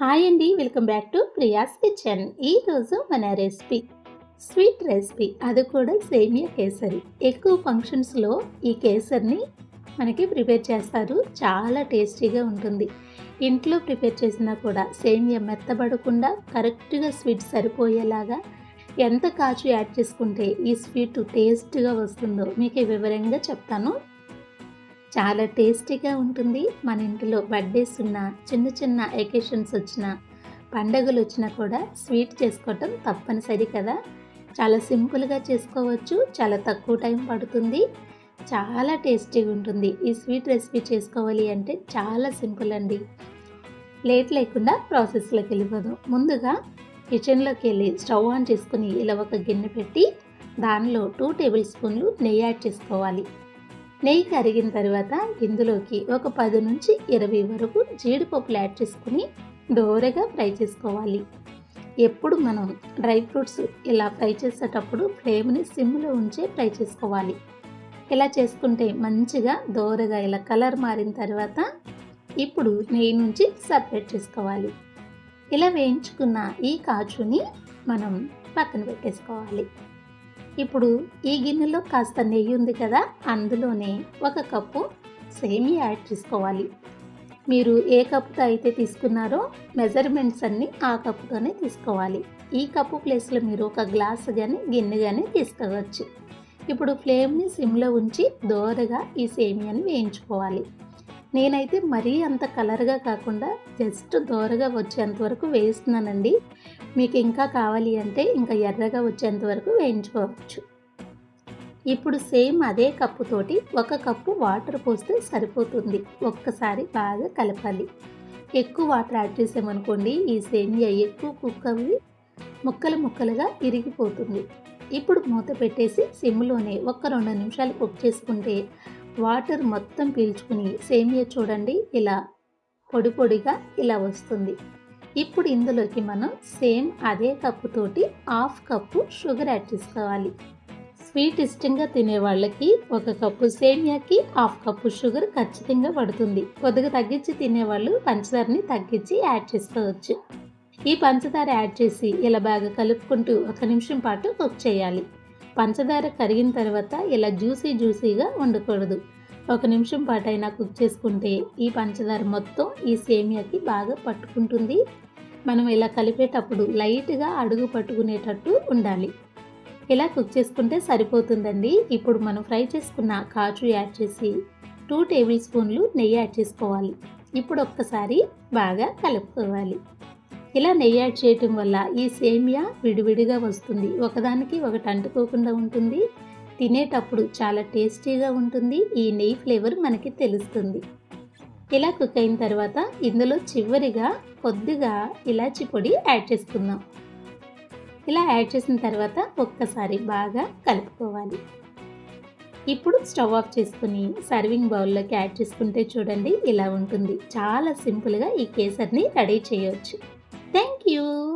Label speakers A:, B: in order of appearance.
A: Hi అండి welcome back to Priya's kitchen. ఈరోజు మన రెసిపీ స్వీట్ రెసిపీ అది కూడా సేమియా కేసరి. ఎక్కువ ఫంక్షన్స్లో ఈ కేసరిని మనకి ప్రిపేర్ చేస్తారు. చాలా టేస్టీగా ఉంటుంది. ఇంట్లో ప్రిపేర్ చేసినా కూడా సేమియా మెత్తబడకుండా కరెక్ట్గా స్వీట్ సరిపోయేలాగా ఎంత కాచు యాడ్ చేసుకుంటే ఈ స్వీట్ టేస్ట్గా వస్తుందో మీకు వివరంగా చెప్తాను. చాలా టేస్టీగా ఉంటుంది. మన ఇంట్లో బర్త్డేస్ ఉన్న చిన్న చిన్న ఎకేషన్స్ వచ్చినా పండగలు వచ్చినా కూడా స్వీట్ చేసుకోవటం తప్పనిసరి కదా. చాలా సింపుల్గా చేసుకోవచ్చు. చాలా తక్కువ టైం పడుతుంది. చాలా టేస్టీగా ఉంటుంది. ఈ స్వీట్ రెసిపీ చేసుకోవాలి అంటే చాలా సింపుల్ అండి. లేట్ లేకుండా ప్రాసెస్లోకి వెళ్ళిపోదాం. ముందుగా కిచెన్లోకి వెళ్ళి స్టవ్ ఆన్ చేసుకుని ఇలా ఒక గిన్నె పెట్టి దానిలో టూ టేబుల్ స్పూన్లు నెయ్యి యాడ్ చేసుకోవాలి. నెయ్యి కరిగిన తర్వాత ఇందులోకి ఒక పది నుంచి ఇరవై వరకు జీడిపప్పులు యాడ్ చేసుకుని దోరగా ఫ్రై చేసుకోవాలి. ఎప్పుడు మనం డ్రై ఫ్రూట్స్ ఇలా ఫ్రై చేసేటప్పుడు ఫ్లేమ్ని సిమ్లో ఉంచే ఫ్రై చేసుకోవాలి. ఇలా చేసుకుంటే మంచిగా దోరగా ఇలా కలర్ మారిన తర్వాత ఇప్పుడు నెయ్యి నుంచి సపరేట్ చేసుకోవాలి. ఇలా వేయించుకున్న ఈ కాచుని మనం పక్కన పెట్టేసుకోవాలి. ఇప్పుడు ఈ గిన్నెలో కాస్త నెయ్యి ఉంది కదా అందులోనే ఒక కప్పు సేమియా యాడ్ చేసుకోవాలి. మీరు ఏ కప్పుతో అయితే తీసుకున్నారో మెజర్మెంట్స్ అన్నీ ఆ కప్పుతోనే తీసుకోవాలి. ఈ కప్పు ప్లేస్లో మీరు ఒక గ్లాస్ కానీ గిన్నె కానీ తీసుకోవచ్చు. ఇప్పుడు ఫ్లేమ్ని సిమ్లో ఉంచి దోరగా ఈ సేమియాని వేయించుకోవాలి. నేనైతే మరీ అంత కలర్గా కాకుండా జస్ట్ దోరగా వచ్చేంత వరకు వేస్తున్నానండి మీకు ఇంకా కావాలి అంటే ఇంకా ఎర్రగా వచ్చేంత వరకు వేయించుకోవచ్చు. ఇప్పుడు సేమ్ అదే కప్పుతోటి ఒక కప్పు వాటర్ పోస్తే సరిపోతుంది. ఒక్కసారి బాగా కలపాలి. ఎక్కువ వాటర్ యాడ్ చేసామనుకోండి ఈ సేమియా ఎక్కువ కుక్ అవి ముక్కలు ముక్కలుగా ఇరిగిపోతుంది ఇప్పుడు మూత పెట్టేసి సిమ్లోనే ఒక్క రెండు నిమిషాలు కుక్ చేసుకుంటే వాటర్ మొత్తం పీల్చుకుని సేమియా చూడండి ఇలా పొడి పొడిగా ఇలా వస్తుంది. ఇప్పుడు ఇందులోకి మనం సేమ్ అదే కప్పుతోటి హాఫ్ కప్పు షుగర్ యాడ్ చేసుకోవాలి. స్వీట్ ఇష్టంగా తినే వాళ్ళకి ఒక కప్పు సేమియాకి హాఫ్ కప్పు షుగర్ ఖచ్చితంగా పడుతుంది. కొద్దిగా తగ్గించి తినేవాళ్ళు పంచదారని తగ్గించి యాడ్ చేసుకోవచ్చు. ఈ పంచదార యాడ్ చేసి ఇలా బాగా కలుపుకుంటూ ఒక నిమిషం పాటు కుక్ చేయాలి. పంచదార కరిగిన తర్వాత ఇలా జ్యూసీ జ్యూసీగా ఉండకూడదు ఒక నిమిషం పాటు అయినా కుక్ చేసుకుంటే ఈ పంచదార మొత్తం ఈ సేమియాకి బాగా పట్టుకుంటుంది. మనం ఇలా కలిపేటప్పుడు లైట్గా అడుగు పట్టుకునేటట్టు ఉండాలి. ఇలా కుక్ చేసుకుంటే సరిపోతుందండి. ఇప్పుడు మనం ఫ్రై చేసుకున్న కాచు యాడ్ చేసి టూ టేబుల్ స్పూన్లు నెయ్యి యాడ్ చేసుకోవాలి. ఇప్పుడు ఒక్కసారి బాగా కలుపుకోవాలి. ఇలా నెయ్యి యాడ్ చేయటం వల్ల ఈ సేమియా విడివిడిగా వస్తుంది. ఒకదానికి ఒకటి అంటుకోకుండా ఉంటుంది. తినేటప్పుడు చాలా టేస్టీగా ఉంటుంది. ఈ నెయ్యి ఫ్లేవర్ మనకి తెలుస్తుంది. ఇలా కుక్ అయిన తర్వాత ఇందులో చివరిగా కొద్దిగా ఇలాచి పొడి యాడ్ చేసుకుందాం. ఇలా యాడ్ చేసిన తర్వాత ఒక్కసారి బాగా కలుపుకోవాలి. ఇప్పుడు స్టవ్ ఆఫ్ చేసుకుని సర్వింగ్ బౌల్లోకి యాడ్ చేసుకుంటే చూడండి ఇలా ఉంటుంది. చాలా సింపుల్గా ఈ కేసర్ని రెడీ చేయవచ్చు Thank you.